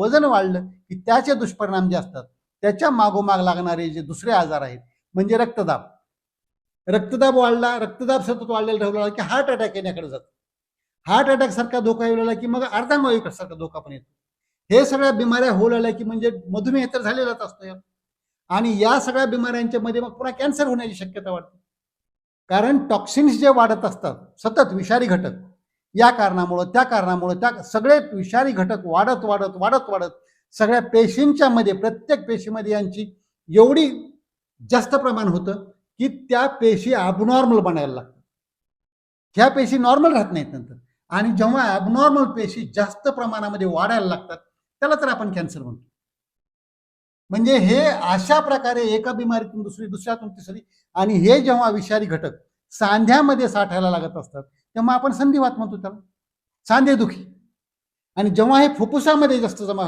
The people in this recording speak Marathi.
वजन वाढलं की त्याचे दुष्परिणाम जे असतात त्याच्या मागोमाग लागणारे जे दुसरे आजार आहेत म्हणजे रक्तदाब. रक्तदाब वाढला रक्तदाब सतत वाढलेला ठेवला की हार्ट अटॅक येण्याकडे जातो. हार्ट अटॅक सारखा धोका येऊ लागला की मग अर्धांगवायू सारखा धोका पण येतो. हे सगळ्या बिमाऱ्या होऊ लागल्या की म्हणजे मधुमेह तर झालेलाच असतो या. आणि या सगळ्या बिमाऱ्यांच्या मध्ये मग पुन्हा कॅन्सर होण्याची शक्यता वाढते. कारण टॉक्सिन्स जे वाढत असतात सतत विषारी घटक या कारणामुळं त्या कारणामुळं त्या सगळे विषारी घटक वाढत वाढत वाढत वाढत सगळ्या पेशींच्या मध्ये प्रत्येक पेशीमध्ये यांची एवढी जास्त प्रमाण होतं की त्या पेशी अबनॉर्मल बनायला लागतात. ह्या पेशी नॉर्मल राहत नाहीत नंतर. आणि जेव्हा अबनॉर्मल पेशी जास्त प्रमाणामध्ये वाढायला लागतात त्याला तर आपण कॅन्सर म्हणतो. म्हणजे हे अशा प्रकारे एका बिमारीतून दुसरी दुसऱ्यातून तिसरी आणि हे जेव्हा विषारी घटक सांध्यामध्ये साठायला लागत असतात. तेव्हा आपण संधिवात म्हणतो त्याला. सांधेदुखी. आणि जेव्हा हे फुफ्फुसामध्ये जास्त जमा